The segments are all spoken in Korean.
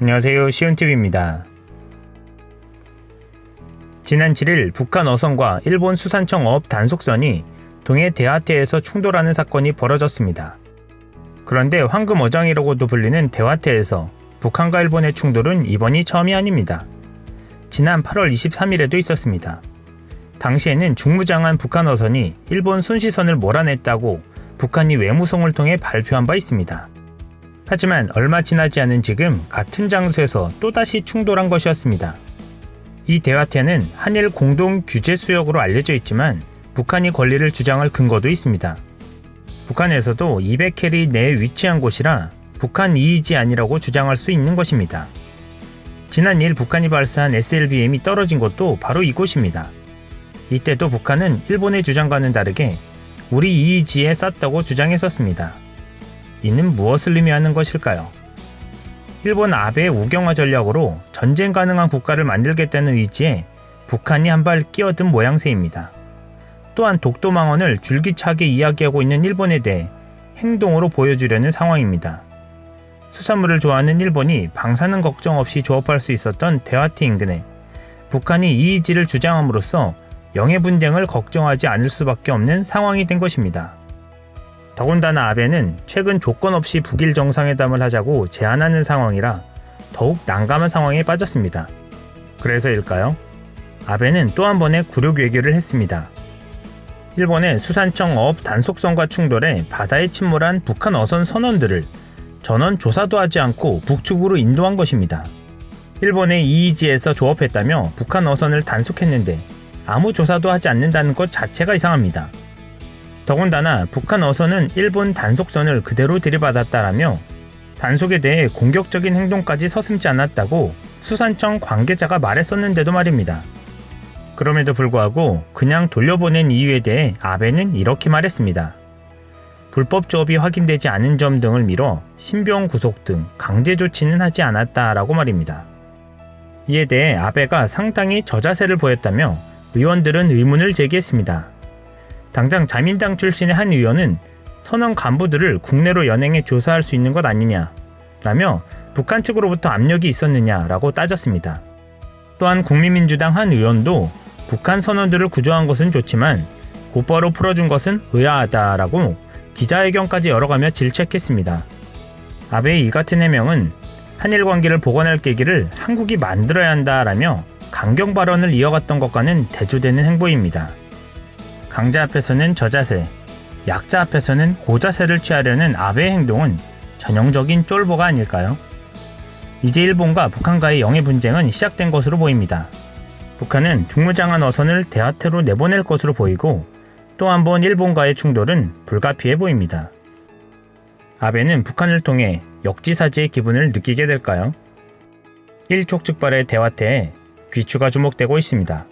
안녕하세요. 시온TV입니다. 지난 7일 북한 어선과 일본 수산청 어업 단속선이 동해 대화태에서 충돌하는 사건이 벌어졌습니다. 그런데 황금 어장이라고도 불리는 대화태에서 북한과 일본의 충돌은 이번이 처음이 아닙니다. 지난 8월 23일에도 있었습니다. 당시에는 중무장한 북한 어선이 일본 순시선을 몰아냈다고 북한이 외무성을 통해 발표한 바 있습니다. 하지만 얼마 지나지 않은 지금 같은 장소에서 또다시 충돌한 것이었습니다. 이 대화태는 한일 공동 규제 수역으로 알려져 있지만 북한이 권리를 주장할 근거도 있습니다. 북한에서도 200캐리 내에 위치한 곳이라 북한 이의지 아니라고 주장할 수 있는 것입니다. 지난 2일 북한이 발사한 SLBM이 떨어진 곳도 바로 이곳입니다. 이때도 북한은 일본의 주장과는 다르게 우리 이의지에 쐈다고 주장했었습니다. 이는 무엇을 의미하는 것일까요? 일본 아베의 우경화 전략으로 전쟁 가능한 국가를 만들겠다는 의지에 북한이 한발 끼어든 모양새입니다. 또한 독도망언을 줄기차게 이야기하고 있는 일본에 대해 행동으로 보여주려는 상황입니다. 수산물을 좋아하는 일본이 방사능 걱정 없이 조업할 수 있었던 대화티 인근에 북한이 이의지를 주장함으로써 영해 분쟁을 걱정하지 않을 수밖에 없는 상황이 된 것입니다. 더군다나 아베는 최근 조건 없이 북일 정상회담을 하자고 제안하는 상황이라 더욱 난감한 상황에 빠졌습니다. 그래서일까요? 아베는 또 한 번의 굴욕 외교를 했습니다. 일본의 수산청 어업 단속선과 충돌해 바다에 침몰한 북한 어선 선원들을 전원 조사도 하지 않고 북측으로 인도한 것입니다. 일본의 이의지에서 조업했다며 북한 어선을 단속했는데 아무 조사도 하지 않는다는 것 자체가 이상합니다. 더군다나 북한 어선은 일본 단속선을 그대로 들이받았다라며 단속에 대해 공격적인 행동까지 서슴지 않았다고 수산청 관계자가 말했었는데도 말입니다. 그럼에도 불구하고 그냥 돌려보낸 이유에 대해 아베는 이렇게 말했습니다. 불법 조업이 확인되지 않은 점 등을 미뤄 신병 구속 등 강제 조치는 하지 않았다라고 말입니다. 이에 대해 아베가 상당히 저자세를 보였다며 의원들은 의문을 제기했습니다. 당장 자민당 출신의 한 의원은 선언 간부들을 국내로 연행해 조사할 수 있는 것 아니냐 라며 북한 측으로부터 압력이 있었느냐라고 따졌습니다. 또한 국민민주당 한 의원도 북한 선원들을 구조한 것은 좋지만 곧바로 풀어준 것은 의아하다라고 기자회견까지 열어가며 질책했습니다. 아베의 이 같은 해명은 한일 관계를 복원할 계기를 한국이 만들어야 한다라며 강경 발언을 이어갔던 것과는 대조되는 행보입니다. 강자 앞에서는 저자세, 약자 앞에서는 고자세를 취하려는 아베의 행동은 전형적인 쫄보가 아닐까요? 이제 일본과 북한과의 영해 분쟁은 시작된 것으로 보입니다. 북한은 중무장한 어선을 대하태로 내보낼 것으로 보이고 또 한 번 일본과의 충돌은 불가피해 보입니다. 아베는 북한을 통해 역지사지의 기분을 느끼게 될까요? 일촉즉발의 대화태에 귀추가 주목되고 있습니다.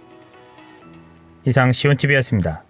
이상 시온TV였습니다.